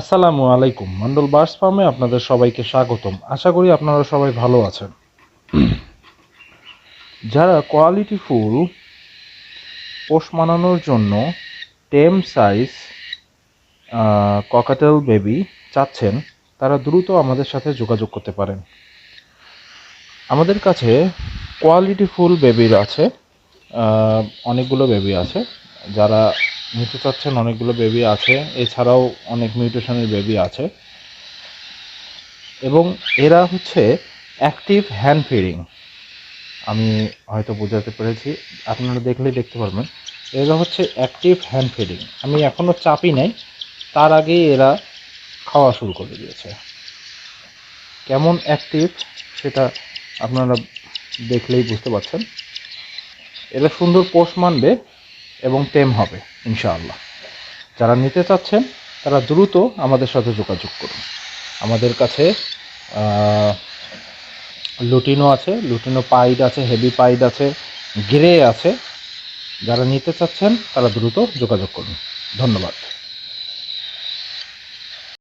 আসসালামু আলাইকুম। মন্ডল বার্স ফার্মে আপনাদের সবাইকে স্বাগতম। আশা করি আপনারা সবাই ভালো আছেন। যারা কোয়ালিটি ফুল পোষ মানানোর জন্য টেম সাইজ ককাটেল বেবি চাচ্ছেন, তারা দ্রুত আমাদের সাথে যোগাযোগ করতে পারেন। আমাদের কাছে কোয়ালিটি ফুল বেবির আছে অনেকগুলো বেবি আছে। যারা নিতে চাচ্ছেন, অনেকগুলো বেবি আছে। এছাড়াও অনেক মিউটেশনের বেবি আছে। এবং এরা হচ্ছে অ্যাক্টিভ হ্যান্ড ফিডিং আমি হয়তো বোঝাতে পেরেছি, আপনারা দেখলেই দেখতে পারবেন। এরা হচ্ছে অ্যাক্টিভ হ্যান্ড ফিডিং আমি এখনও চাপি নাই, তার আগেই এরা খাওয়া শুরু করে দিয়েছে। কেমন অ্যাক্টিভ সেটা আপনারা দেখলেই বুঝতে পারছেন। এরা সুন্দর পোষ মানবে এবং টেম হবে, ইনশাআল্লাহ। যারা নিতে চাচ্ছেন, তারা দ্রুত আমাদের সাথে যোগাযোগ করুন। আমাদের কাছে লুটিনো আছে, লুটিনো পাইড আছে, হেভি পাইড আছে, গ্রে আছে। যারা নিতে চাচ্ছেন, তারা দ্রুত যোগাযোগ করুন। ধন্যবাদ।